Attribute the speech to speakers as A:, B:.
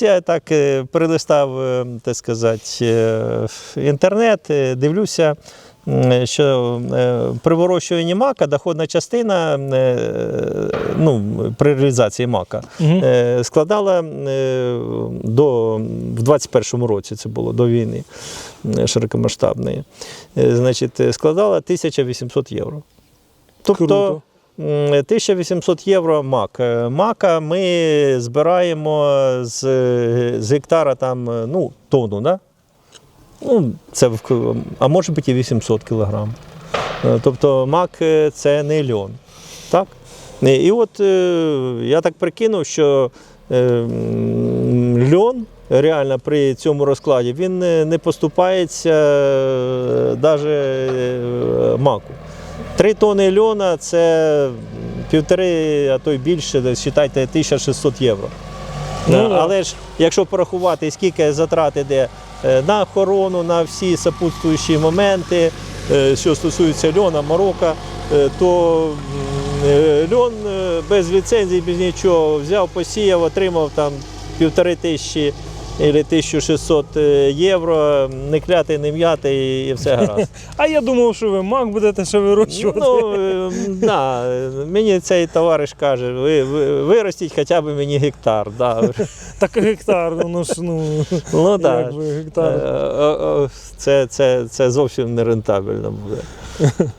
A: Я так е, перелистав, е, так сказати, е, інтернет, дивлюся, що при вирощуванні мака доходна частина ну, при реалізації мака складала до, в 21-му році, це було до війни широкомасштабної, значить, складала 1800 євро. Тобто 1800 євро мак. Е, Мака ми збираємо з, з гектара там, е, ну, тонну, да? ну, це, а може бути і 800 кілограм. Е, Тобто мак це не льон. Так? І от я так прикинув, що льон реально при цьому розкладі він не поступається навіть маку. Три тони льона це півтори, а то й більше, вважайте, 1600 євро.
B: Ну.
A: Але ж якщо порахувати, скільки затрат іде е, на охорону, на всі сопутствуючі моменти, е, що стосується льона, морока, е, то льон без ліцензії, без нічого взяв, посіяв, отримав там півтори тисячі або 1600 е, євро, не клятий, не м'ятий і все гаразд.
B: А я думав, що ви мак будете ще вирощувати.
A: Ну, е, да, мені цей товариш каже, ви, ви виростіть хоча б мені гектар. Да.
B: Так гектар, ну ж ну.
A: Ну, да.
B: Як би гектар.
A: е, е, Це, це, це зовсім не рентабельно буде.